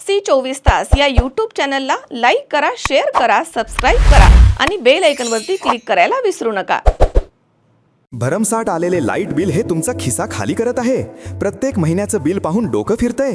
C चोवीस तास या यूट्यूब चॅनलला लाईक करा शेअर करा सबस्क्राईब करा आणि बेल आयकनवरती क्लिक करायला विसरू नका. भरमसाठ आलेले लाइट बिल हे तुमचा खिसा खाली करत आहे. प्रत्येक महिन्याचं बिल पाहून डोकं फिरतंय.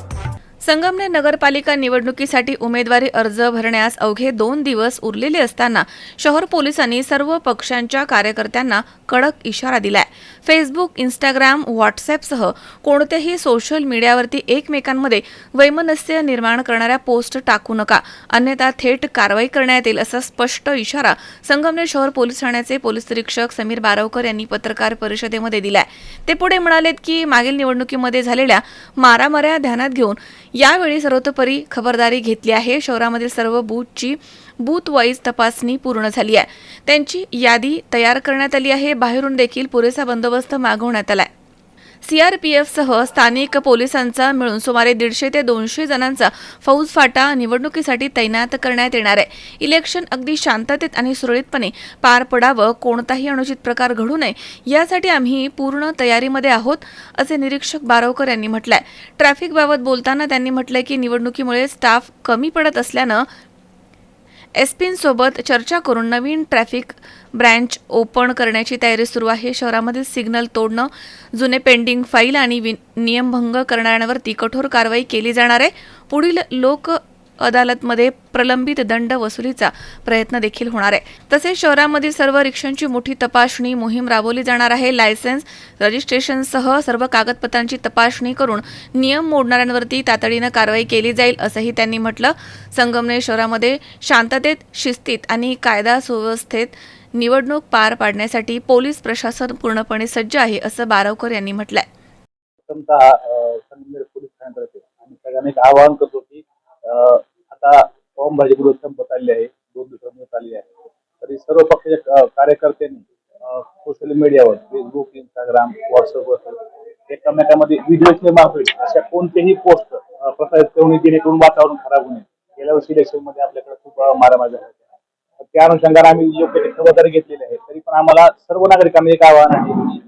संगमनेर नगरपालिका निवडणुकीसाठी उमेदवारी अर्ज भरण्यास अवघे दोन दिवस उरलेले असताना शहर पोलिसांनी सर्व पक्षांच्या कार्यकर्त्यांना कडक इशारा दिलाय. फेसबुक इंस्टाग्राम व्हॉट्सअपसह कोणत्याही सोशल मीडियावरती एकमेकांमध्ये वैमनस्य निर्माण करणाऱ्या पोस्ट टाकू नका. अन्यथा थेट कारवाई करण्यात येईल असा स्पष्ट इशारा संगमनेर शहर पोलीस ठाण्याचे पोलीस निरीक्षक समीर बारवकर यांनी पत्रकार परिषदेमध्ये दिलाय. ते पुढे म्हणालेत की मागील निवडणुकीमध्ये झालेल्या मारामाऱ्या ध्यानात घेऊन यावेळी सर्वतोपरी खबरदारी घेतली आहे. शहरामधील सर्व बूथची बूथ वाईज तपासणी पूर्ण झाली आहे. त्यांची यादी तयार करण्यात आली आहे. बाहेरून देखील पुरेसा बंदोबस्त मागवण्यात आलाय. सीआरपीएफसह स्थानिक पोलिसांचा मिळून सुमारे दीडशे ते दोनशे जणांचा फौज फाटा निवडणुकीसाठी तैनात करण्यात येणार आहे. इलेक्शन अगदी शांततेत आणि सुरळीतपणे पार पडावं कोणताही अनुचित प्रकार घडू नये यासाठी आम्ही पूर्ण तयारीमध्ये आहोत असे निरीक्षक बारवकर यांनी म्हटलंय. ट्रॅफिकबाबत बोलताना त्यांनी म्हटलंय की निवडणुकीमुळे स्टाफ कमी पडत असल्यानं एसपींसोबत चर्चा करून नवीन ट्रॅफिक ब्रँच ओपन करण्याची तयारी सुरू आहे. शहरामधील सिग्नल तोडणं जुने पेंडिंग फाईल आणि वि- नियमभंग करणाऱ्यांवरती कठोर कारवाई केली जाणार आहे. पुढील लोक अदालतमध्ये प्रलंबित दंड वसुलीचा प्रयत्न देखील होणार आहे. तसेच शहरामधील सर्व रिक्षांची मोठी तपासणी मोहीम राबवली जाणार आहे. लायसन्स रजिस्ट्रेशनसह सर्व कागदपत्रांची तपासणी करून नियम मोडणाऱ्यांवरती तातडीनं कारवाई केली जाईल असंही त्यांनी म्हटलं. संगमनेर शहरामध्ये शांततेत शिस्तीत आणि कायदा सुव्यवस्थेत निवडणूक पार पाडण्यासाठी पोलीस प्रशासन पूर्णपणे सज्ज आहे असं बारवकर यांनी म्हटलंय. आवाहन करतो की आता ओम भाजी विरोध संपत आहे. दोन दिवसांमध्ये आली आहे. तरी सर्व पक्षाच्या कार्यकर्त्यांनी सोशल मीडियावर फेसबुक इंस्टाग्राम व्हॉट्सअपवर एकमेकांमध्ये व्हिडिओ निर्माण होईल अशा कोणतेही पोस्ट प्रसारित करून जेणेकरून वातावरण खराब होऊ नये. गेल्या वर्षी इलेक्शनमध्ये आपल्याकडे खूप मारामारी झाल्या त्या अनुषंगाने आम्ही योग्य ते खबरदारी घेतलेली आहे. तरी पण आम्हाला सर्व नागरिकांनी एक आवाहन आहे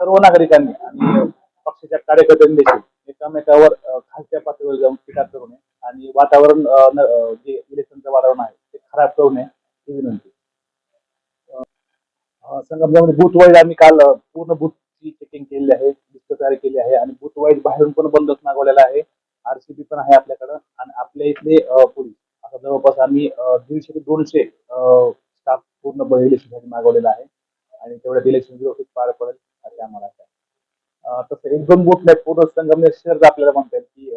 सर्व नागरिकांनी आणि पक्षाच्या कार्यकर्त्यांनी देखील एकमेकावर खालच्या पातळीवर जाऊन टीका करू नये. आणि वातावरण जे इलेक्शनचं वातावरण आहे ते खराब करू नये ही विनंती. संगमनेरमध्ये बूथ वाईज आम्ही काल पूर्ण बूथची चेकिंग केलेली आहे लिस्ट तयार केली आहे आणि बूथ वाईज बाहेरून पण बंदच मागवलेला आहे. आरसीबी पण आहे आपल्याकडं आणि आपल्या इथले पोलीस आता जवळपास आम्ही दीडशे ते दोनशे स्टाफ पूर्ण इलेक्शनसाठी मागवलेला आहे. आणि तेवढ्यात इलेक्शन व्यवस्थित पार पडेल असे आम्हाला आशा आहे. अ, तसं एक दोन बूथ नाही पूर्ण संगमनेर शहर आपल्याला म्हणता येईल की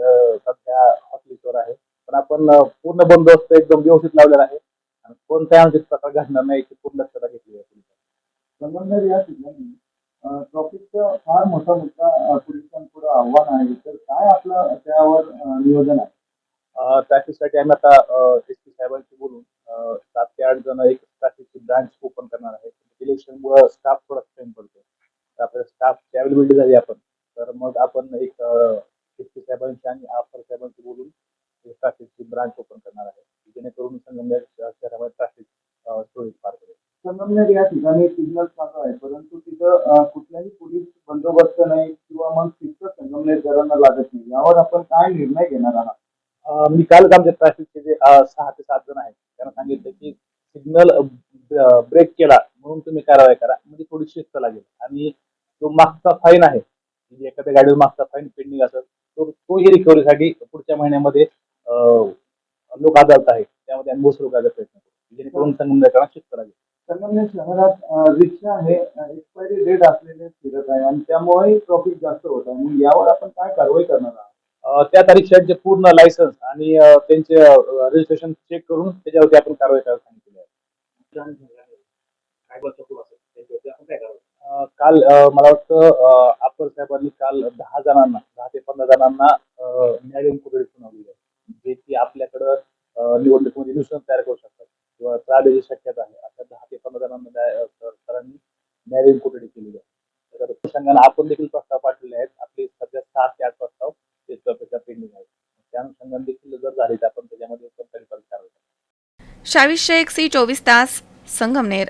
सध्या हॉटलिस्टवर आहे. पण आपण पूर्ण बंदोबस्त एकदम व्यवस्थित लावलेला आहे. आणि कोणत्याही अनुचित प्रकार घडणार नाही याची पूर्ण दक्षता घेतली आहे. संगमनेर या ठिकाणी ट्रॉफिकचा फार मोठा अ, पोलिसांपुढे आव्हान आहे. तर काय आपलं त्यावर नियोजन आहे? ट्रॅफिकसाठी आम्ही आता एस पी साहेबांशी बोलून सात ते आठ जण एक ट्रॅफिकची ब्रांच ओपन करणार आहे. इलेक्शनमुळे स्टाफ थोडा कमी पडतो तर आपल्याला स्टाफची अवेलेबिलिटी झाली आपण. तर मग आपण एक साहेबांशी आणि आफर साहेबांशी बोलून ट्रॅफिकची ब्रांच ओपन करणार आहे. जेणेकरून संगमनेर शहरामध्ये ट्रॅफिक सुरळीत पार पडेल. संगमनेर या ठिकाणी सिग्नल चालू आहे परंतु तिथं कुठलाही पोलीस बंदोबस्त नाही किंवा मग तिथं संगमनेरकरांना लागत नाही. यावर आपण काय निर्णय घेणार आहात? मी कालच आमच्या ट्रॅफिकचे जे सहा ते सात जण आहेत त्यांना सांगितलं की सिग्नल ब्रेक केला म्हणून तुम्ही कारवाई करा. म्हणजे थोडी शिस्त लागेल. आणि जो मागचा फाईन आहे म्हणजे एखाद्या गाडीवर मागचा फाईन पेंडिंग असेल तो तोही रिकव्हरीसाठी पुढच्या महिन्यामध्ये लोक अदालत आहे त्यामध्ये आम्ही वसूल करायचा प्रयत्न करू जेणेकरून संगमनेरकरांना शिस्त लागेल संगमनेर शहरात रिक्षा हे एक्सपायरी डेट असलेले फिरत आहे आणि त्यामुळेही ट्रॉफिक जास्त होत आहे. मग यावर आपण काय कारवाई करणार आहात? त्या रिक्षाचे पूर्ण लायसन्स आणि त्यांचे रजिस्ट्रेशन चेक करून त्याच्यावरती आपण कारवाई करायला सांगितली आहे. काल मला वाटतं अप्पर साहेबांनी काल दहा जणांना दहा ते पंधरा जणांना न्यायालयीन कोठडी सुनावली आहे. जे की आपल्याकडं निवडणुकीमध्ये न्यूसन तयार करू शकतात. किंवा त्रास शक्यता आहे. अशा दहा ते पंधरा जणांना सरांनी न्यायालयीन कोठडी केलेली आहे. तर अनुषंगानं आपण देखील प्रस्ताव पाठवले आहेत. आपले सध्या सात ते आठ प्रस्ताव ते चर्चेच्या पेंडिंग आहेत. त्या अनुषंगाने देखील जर झाले तर आपण त्याच्यामध्ये कोणत्याही प्रकारे कारवाई शेख सी चोवीस तास Sangamner.